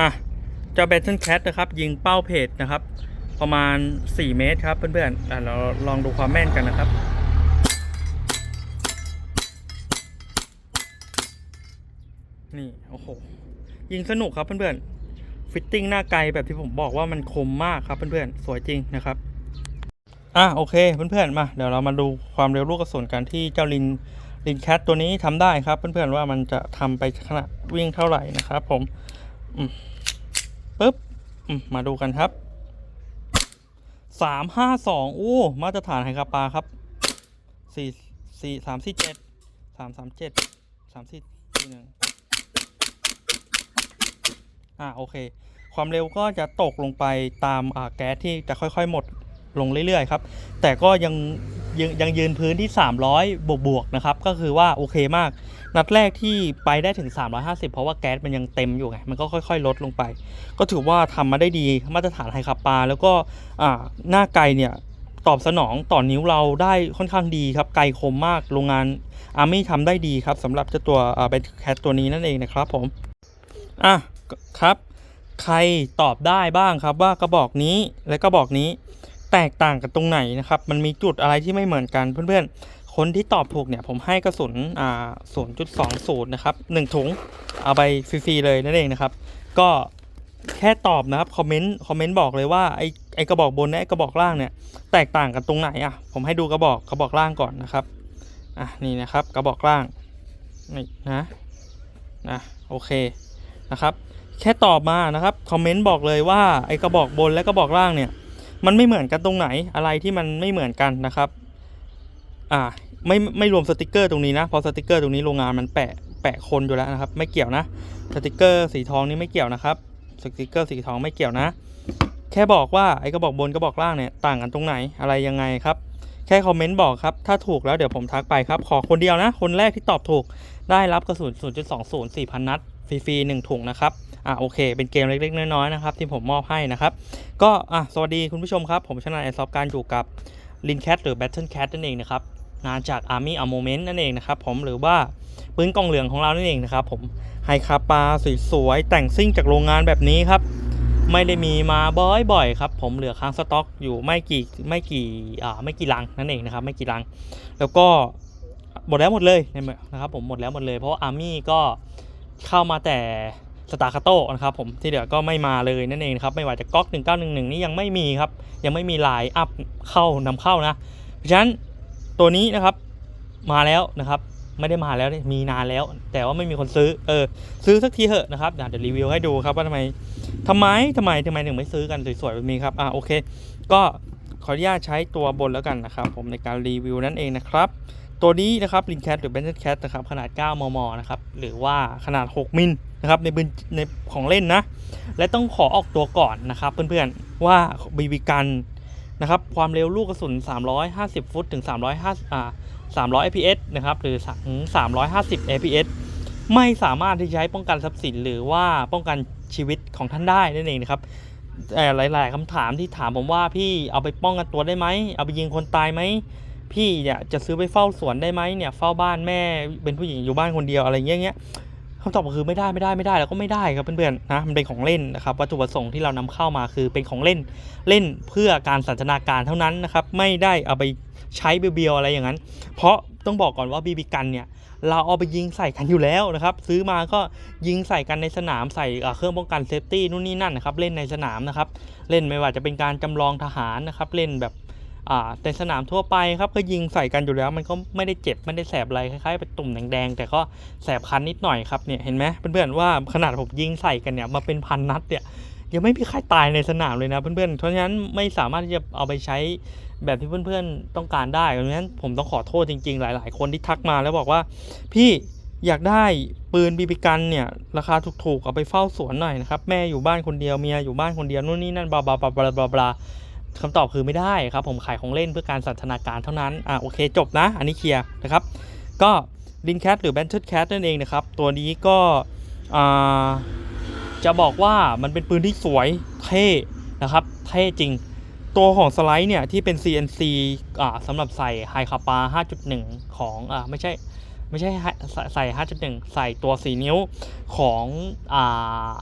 อะเจ้า Battle Cat นะครับ ยิงเป้าเพจนะครับ ประมาณ 4 เมตรครับ เพื่อนๆอะเราลองดูความแม่นกันนะครับนี่โอ้โหยิงสนุกครับเพื่อนๆฟิตติ้งหน้าไกลแบบที่ผมบอกว่ามันคมมากครับเพื่อนๆสวยจริงนะครับอะโอเคเพื่อนๆมาเดี๋ยวเรามาดูความเร็วลูกกระสุนกันที่เจ้าลินลินแคทตัวนี้ทำได้ครับ เพื่อนๆว่ามันจะทำไปขนาดวิ่งเท่าไหร่นะครับผม ปึ๊บมาดูกันครับสามห้าสองโอ้มาตรฐานไฮคาปาครับสี่สี่สามสี่เจ็ดสามสามเจ็ดสามสี่สี่หนึ่งอ่าโอเค ความเร็วก็จะตกลงไปตามอ่าแก๊สที่จะค่อยๆ หมดลงเรื่อยๆ ครับ แต่ก็ยัง ยังยังยืนพื้นที่ 300 บวกบวกๆนะครับ ก็คือว่าโอเคมาก นัดแรกที่ไปได้ถึง 350 เพราะว่าแก๊สมันยังเต็มอยู่ไง มันก็ค่อยๆ ลดลงไป ก็ถือว่าทำมาได้ดีมาตรฐานไฮคาปา แล้วก็อ่าหน้าไกลเนี่ยตอบสนองต่อนิ้วเราได้ค่อนข้างดีครับ ไกลคมมาก โรงงานอาร์มี่ทำได้ดีครับสำหรับเจ้าตัวเบนแคทตัวนี้นั่นเองนะครับผม อะครับ ใครตอบได้บ้างครับว่ากระบอกนี้และกระบอกนี้ แตกต่างกันตรงไหนนะครับ มันมีจุดอะไรที่ไม่เหมือนกันเพื่อนๆ คนที่ตอบถูกเนี่ย ผมให้กระสุนอ่า0.20นะครับ1ถุงเอาไปฟรีๆเลยนั่นเองนะครับ ก็แค่ตอบนะครับคอมเมนต์คอมเมนต์บอกเลยว่าไอ้ไอ้กระบอกบนและกระบอกล่างเนี่ย แตกต่างกันตรงไหนอะผมให้ดูกระบอกกระบอกล่างก่อนนะครับอะนี่นะครับกระบอกล่างนี่นะนะโอเคนะครับ แค่ตอบมานะครับคอมเมนต์บอกเลยว่าไอ้กระบอกบนและกระบอกล่างเนี่ย มันไม่เหมือนกันตรงไหนอะไรที่มันไม่เหมือนกันนะครับอ่าไม่ไม่รวมสติกเกอร์ตรงนี้นะเพราะสติกเกอร์ตรงนี้โรงงานมันแปะแปะคนอยู่แล้วนะครับ ไม่เกี่ยวนะสติกเกอร์สีทองนี่ไม่เกี่ยวนะครับสติกเกอร์สีทองไม่เกี่ยวนะ แค่บอกว่าไอ้กระบอกบนกระบอกล่างเนี่ยต่างกันตรงไหนอะไรยังไงครับแค่คอมเมนต์บอกครับถ้าถูกแล้วเดี๋ยวผมทักไปครับขอคนเดียวนะ คนแรกที่ตอบถูกได้รับกระสุน 0.20 4,000 นัดฟรีๆ1ถุงนะครับ อะโอเค เป็นเกมเล็กๆ น้อยๆนะครับที่ผมมอบให้นะครับ ก็อะสวัสดีคุณผู้ชมครับ ผมชนะไอซอฟการอยู่กับ l i n Cat หรือ Battle Cat นั่นเองนะครับงานจาก Army a r m o m e n t นั่นเองนะครับผมหรือว่าปืนกองเหลืองของเรานั่นเองนะครับผมไฮคาปาสวยๆแต่งซิ่งจากโรงงานแบบนี้ครับ ไม่ได้มีมาบ่อยๆครับ ผมเหลือค้างสต็อกอยู่ไม่กี่ไม่กี่อ่าไม่กี่ลังนั่นเองนะครับไม่กี่ลัง แล้วก็หมดแล้วหมดเลยนะครับผมหมดแล้วหมดเลยเพราะอาร์มี่ก็เข้ามาแต่ สตาร์คาโต้นะครับผมที่เหลือก็ไม่มาเลยนั่นเองครับไม่ว่าจะก๊อก 1911 นี่ยังไม่มีครับ ยังไม่มีไลน์อัพเข้านำเข้านะ เพราะฉะนั้นตัวนี้นะครับมาแล้วนะครับไม่ได้มาแล้วมีนานแล้ว แต่ว่าไม่มีคนซื้อเออซื้อสักทีเถอะนะครับเดี๋ยวรีวิวให้ดูครับว่าทำไมทำไมทำไมทำไมถึงไม่ซื้อกันสวยๆแบบนี้ครับอะโอเค ก็ขออนุญาตใช้ตัวบนแล้วกันนะครับ ผมในการรีวิวนั่นเองนะครับตัวนี้นะครับ l i n Cat หรือ b e n t e d Cat นะครับขนาด 9 มม นะครับ หรือว่าขนาด 6 มิล นะครับในปืนในของเล่นนะ และต้องขอออกตัวก่อนนะครับ เพื่อนๆว่าบีบีกันนะครับความเร็วลูกกระสุน 350 ฟุต ถึง 350อ่า300 fps นะครับหรือถึง350 fps ไม่สามารถที่จะใช้ป้องกันทรัพย์สินหรือว่าป้องกันชีวิตของท่านได้นั่นเองนะครับแต่หลาย ๆคำถามที่ถามผมว่าพี่เอาไปป้องกันตัวได้ไหมเอาไปยิงคนตายไหมพี่เนี่ยจะซื้อไปเฝ้าสวนได้ไหมเนี่ยเฝ้าบ้านแม่เป็นผู้หญิงอยู่บ้านคนเดียวอะไรเงี้ย คำตอบก็คือไม่ได้ไม่ได้ไม่ได้แล้วก็ไม่ได้ครับเพื่อนๆนะมันเป็นของเล่นนะครับวัตถุประสงค์ที่เรานำเข้ามาคือเป็นของเล่นเล่นเพื่อการสันทนาการเท่านั้นนะครับไม่ได้เอาไปใช้เบียวๆอะไรอย่างนั้น เพราะต้องบอกก่อนว่าบีบีกันเนี่ยเราเอาไปยิงใส่กันอยู่แล้วนะครับซื้อมาก็ยิงใส่กันในสนามใส่เครื่องป้องกันเซฟตี้นู่นนี่นั่นนะครับเล่นในสนามนะครับเล่นไม่ว่าจะเป็นการจำลองทหารนะครับเล่นแบบ ในสนามทั่วไปครับก็ยิงใส่กันอยู่แล้ว มันก็ไม่ได้เจ็บไม่ได้แสบอะไรคล้ายๆเป็นตุ่มแดงๆแต่ก็แสบคันนิดหน่อยครับเนี่ยเห็นไหมเพื่อนๆว่าขนาดผมยิงใส่กันเนี่ยมาเป็นพันนัดเนี่ยยังไม่มีใครตายในสนามเลยนะเพื่อนๆ เพราะฉะนั้นไม่สามารถที่จะเอาไปใช้แบบที่เพื่อนๆต้องการได้ เพราะฉะนั้นผมต้องขอโทษจริงๆ หลาย ๆ คนที่ทักมาแล้วบอกว่า พี่อยากได้ปืนบีบีกันเนี่ยราคาถูกๆเอาไปเฝ้าสวนหน่อยนะครับแม่อยู่บ้านคนเดียวเมียอยู่บ้านคนเดียวนู่นนี่นั่นบลาบลาบลาบลาบลา บลาคำตอบคือไม่ได้ครับผมขายของเล่นเพื่อการสันทนาการเท่านั้นอะโอเคจบนะ อันนี้เคลียร์นะครับ ก็ลินแคทหรือ b a n t e d Cat นั่นเองนะครับ ตัวนี้ก็อ่าจะบอกว่ามันเป็นปืนที่สวยเท่นะครับ เท่จริง ตัวของสไลด์เนี่ย ที่เป็น CNC อ่าสำหรับใส่ไฮคาปา 5.1 ของอ่าไม่ใช่ไม่ใช่ใส่ใส่5.1 ใส่ตัว 4 นิ้วของอ่า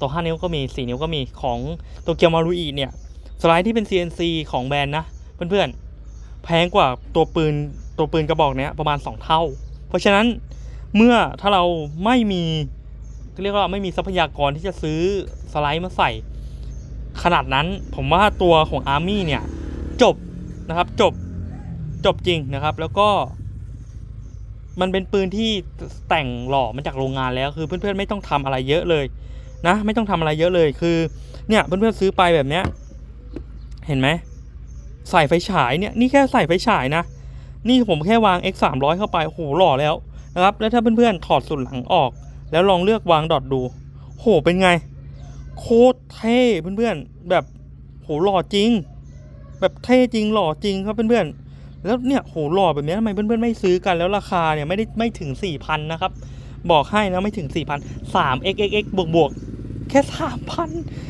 ตัว 5 นิ้วก็มี 4 นิ้วก็มีของโตเกียวมารุอีเนี่ย สไลด์ที่เป็น CNC ของแบรนด์นะ เพื่อนๆ แพงกว่าตัวปืนตัวปืนกระบอกเนี้ยประมาณ 2 เท่า เพราะฉะนั้นเมื่อถ้าเราไม่มีเรียกว่าไม่มีทรัพยากรที่จะซื้อสไลด์มาใส่ ขนาดนั้นผมว่าตัวของ Army เนี่ย จบนะครับจบจบจริงนะครับ แล้วก็ มันเป็นปืนที่แต่งหล่อมาจากโรงงานแล้วคือเพื่อนๆไม่ต้องทำอะไรเยอะเลยนะ ไม่ต้องทำอะไรเยอะเลยคือ เนี่ยเพื่อนๆซื้อไปแบบเนี้ย เห็นไหมใส่ไฟฉายเนี่ยนี่แค่ใส่ไฟฉายนะ นี่ผมแค่วาง x 3 0 0เข้าไปโอ้โหหล่อแล้วนะครับ แล้วถ้าเพื่อนๆถอดส่วนหลังออก แล้วลองเลือกวางดอทดู โหเป็นไง โคตรเท่เพื่อนๆแบบโหหล่อจริง แบบเท่จริงหล่อจริงครับเพื่อนๆแล้วเนี่ยโหหล่อแบบนี้ทำไมเพื่อนๆไม่ซื้อกันแล้วราคาเนี่ยไม่ได้ไม่ถึง4,000นนะครับบอกให้นะไม่ถึง4,000 3 x x x บวกบวกแค่3,000โ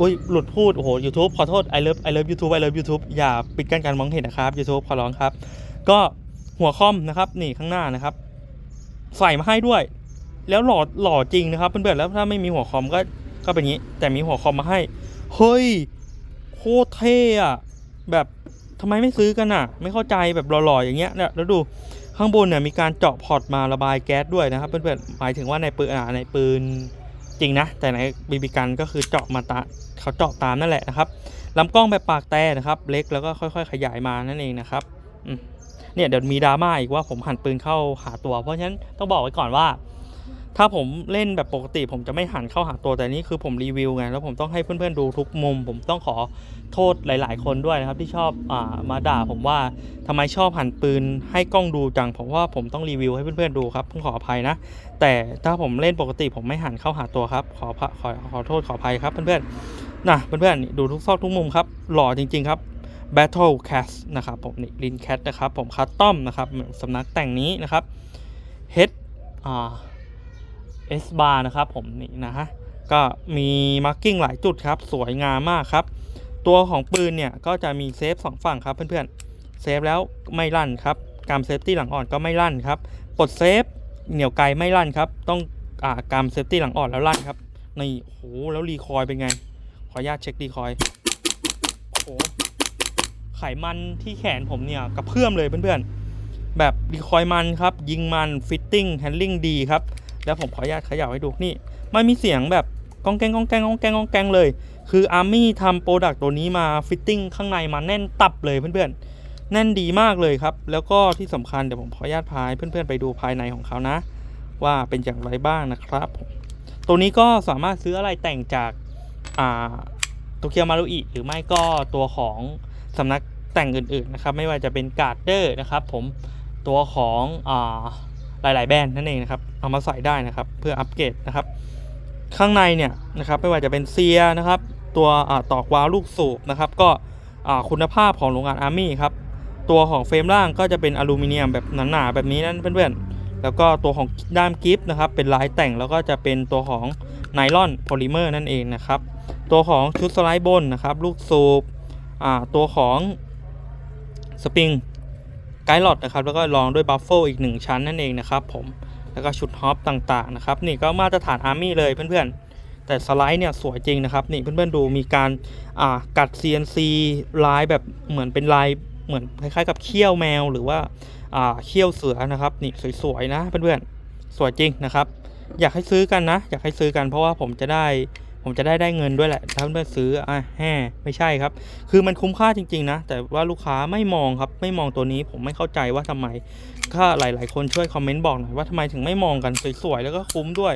อุ้ยหลุดพูด โอ้โห YouTube ขอโทษ I love I love YouTube I love YouTube อย่าปิดกั้นการมองเห็นนะครับ YouTube ขอร้องครับ ก็หัวคอมนะครับ นี่ข้างหน้านะครับ ใส่มาให้ด้วย แล้วหล่อหล่อจริงนะครับเพื่อนๆแล้วถ้าไม่มีหัวคอมก็ก็เป็นงี้ แต่มีหัวคอมมาให้ เฮ้ย โคตรเท่อะแบบทำไมไม่ซื้อกันอะไม่เข้าใจแบบหล่อๆอย่างเงี้ยเนี่ยแล้วดูข้างบนเนี่ยมีการเจาะพอร์ตมาระบายแก๊สด้วยนะครับ เพื่อนๆหมายถึงว่าในปืนอ่าในปืน จริงนะ แต่ในบีบีกันก็คือเจาะมาตาเขาเจาะตามนั่นแหละนะครับลำกล้องแบบปากแต่นะครับ เล็กแล้วก็ค่อยๆ ขยายมานั่นเองนะครับเนี่ยเดี๋ยวมีดราม่าอีกว่าผมหันปืนเข้าหาตัว เพราะฉะนั้นต้องบอกไว้ก่อนว่า ถ้าผมเล่นแบบปกติ ผมจะไม่หันเข้าหาตัวแต่นี่คือผมรีวิวไงแล้วผมต้องให้เพื่อนๆดูทุกมุม ผมต้องขอโทษหลาย ๆ คนด้วยนะครับ ที่ชอบอามาด่าผมว่าทำไมชอบหันปืนให้กล้องดูจังผมว่าผมต้องรีวิวให้เพื่อนๆดูครับต้องขออภัยนะ แต่ถ้าผมเล่นปกติ ผมไม่หันเข้าหาตัวครับขอขอขอโทษขออภัยครับเพื่อนๆนะเพื่อนๆนี่ดูทุกซอกทุกมุมครับหล่อจริง ๆ ครับ Battle cast นะครับผมนี่ลินแคทนะครับผมคัสตอมนะครับสำนักแต่งนี้นะครับ Head อ่า S bar นะครับผมนี่นะฮะก็มีมาร์กิ้งหลายจุดครับ สวยงามมากครับ ตัวของปืนเนี่ยก็จะมีเซฟสองฝั่งครับเพื่อนๆเซฟแล้วไม่ลั่นครับกามเซฟตี้หลังอ่อนก็ไม่ลั่นครับปลดเซฟเหนี่ยวไกลไม่ลั่นครับ ต้องอ่ากามเซฟตี้หลังอ่อนแล้วลั่นครับนี่โหแล้วรีคอยเป็นไง ขออนุญาตเช็ครีคอยโอ้โหไขมันที่แขนผมเนี่ยกระเพื่อมเลยเพื่อนๆแบบรีคอยมันครับ ยิงมันฟิตติ้งแฮนดิ้งดีครับ แล้วผมขออนุญาตขย่าให้ดูนี่ มันมีเสียงแบบก้องแกงก้องแกงก้องแกงก้องแกงเลย คืออาร์มี่ทำโปรดักต์ตัวนี้มาฟิตติ้งข้างในมาแน่นตับเลยเพื่อนๆ แน่นดีมากเลยครับ แล้วก็ที่สำคัญเดี๋ยวผมขออนุญาตพาให้เพื่อนๆไปดูภายในของเขานะ ว่าเป็นอย่างไรบ้างนะครับผมตัวนี้ก็สามารถซื้ออะไรแต่งจากอ่าโตเกียวมารุอิหรือไม่ก็ตัวของสำนักแต่งอื่นๆนะครับ ไม่ว่าจะเป็นการ์เดอร์นะครับผมตัวของอ่า หลาย ๆ แบรนด์นั่นเองนะครับเอามาใส่ได้นะครับเพื่ออัปเกรดนะครับข้างในเนี่ยนะครับไม่ว่าจะเป็นเซียนะครับตัวอ่าตอกวาล์วลูกสูบนะครับก็คุณภาพของโรงงานอาร์มี่ครับตัวของเฟรมล่างก็จะเป็นอลูมิเนียมแบบหนาๆแบบนี้นั่นเพื่อนๆแล้วก็ตัวของด้ามกิฟต์นะครับเป็นลายแต่งแล้วก็จะเป็นตัวของไนลอนโพลิเมอร์นั่นเองนะครับตัวของชุดสไลด์บนนะครับลูกสูบตัวของสปริง ไกด์หลอดนะครับแล้วก็รองด้วยบัฟเฟลอีก 1 ชั้นนั่นเองนะครับผมแล้วก็ชุดฮอปต่างๆนะครับนี่ก็มาตรฐานอาร์มี่เลยเพื่อนๆ แต่สไลด์เนี่ยสวยจริงนะครับนี่เพื่อนๆดูมีการอ่ากัด CNC ลายแบบเหมือนเป็นลายเหมือนคล้ายๆ กับเขี้ยวแมวหรือว่าอ่าเขี้ยวเสือนะครับนี่สวยๆนะเพื่อนๆสวยจริงนะครับ อยากให้ซื้อกันนะ อยากให้ซื้อกันเพราะว่าผมจะได้ ผมจะได้ได้เงินด้วยแหละถ้าเพื่อนๆซื้ออะแฮ่ไม่ใช่ครับ คือมันคุ้มค่าจริง ๆ นะ แต่ว่าลูกค้าไม่มองครับ ไม่มองตัวนี้ผมไม่เข้าใจว่าทำไมถ้าหลาย ๆ คนช่วยคอมเมนต์บอกหน่อยว่าทำไมถึงไม่มองกันสวยๆแล้วก็คุ้มด้วย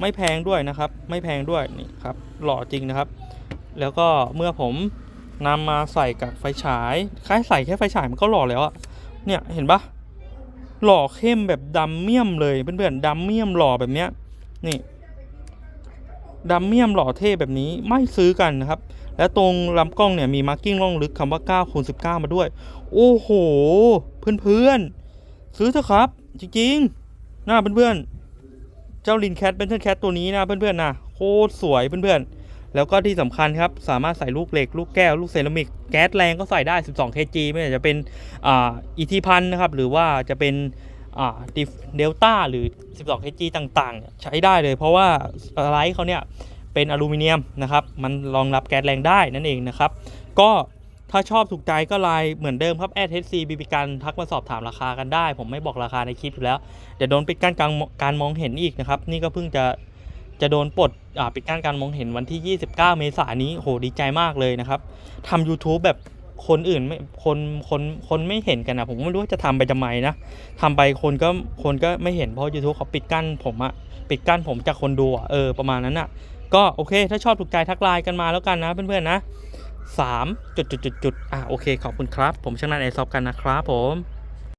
ไม่แพงด้วยนะครับ ไม่แพงด้วยนี่ครับ หล่อจริงนะครับ แล้วก็เมื่อผมนำมาใส่กับไฟฉายแค่ใส่แค่ไฟฉายมันก็หล่อแล้วอะเนี่ยเห็นปะหล่อเข้มแบบดำเมี่ยมเลยเพื่อนๆดำเมี่ยมหล่อแบบเนี้ยนี่ ดัมเมียมหล่อเท่แบบนี้ไม่ซื้อกันนะครับ และตรงลำกล้องเนี่ยมีมาร์กิ้งล่องลึกคำว่า9คูณ19 มาด้วย โอ้โห เพื่อนๆ ซื้อเถอะครับ จริงๆน่าเพื่อนๆ เจ้าลินแคทเป็นเทอร์แคทตัวนี้นะเพื่อนๆนะโคตรสวยเพื่อนๆ แล้วก็ที่สำคัญครับ สามารถใส่ลูกเหล็ก ลูกแก้ว ลูกเซรามิก แก๊สแรงก็ใส่ได้ 12 kg ไม่ว่าจะเป็นอ่าอีทีพันธ์นะครับ หรือว่าจะเป็น เดลต้าหรือ 12 kg ต่างๆ ใช้ได้เลย เพราะว่าสไลด์เขาเนี่ยเป็นอลูมิเนียมนะครับ มันรองรับแก๊สแรงได้นั่นเองนะครับ ก็ถ้าชอบถูกใจก็ไลน์เหมือนเดิมครับแอดเฮดซีบีบีกันทักมาสอบถามราคากันได้ ผมไม่บอกราคาในคลิปอยู่แล้ว เดี๋ยวโดนปิดกั้นการการมองเห็นอีกนะครับ นี่ก็เพิ่งจะจะโดนปลดปิดกั้นการมองเห็นวันที่ 29 เมษายนนี้โหดีใจมากเลยนะครับทำ YouTube แบบ คนอื่นไม่คนคนคนไม่เห็นกันนะผมไม่รู้ว่าจะทำไปทำไมนะทำไปคนก็คนก็ไม่เห็นเพราะ YouTube เขาปิดกั้นผมอะปิดกั้นผมจากคนดูอะเออประมาณนั้นอะก็โอเค ถ้าชอบถูกใจทักไลน์กันมาแล้วกันนะเพื่อนๆนะ3จุดจุดจุดจุดอะโอเคขอบคุณครับ ผมช่างนันไอซอฟกันนะครับผม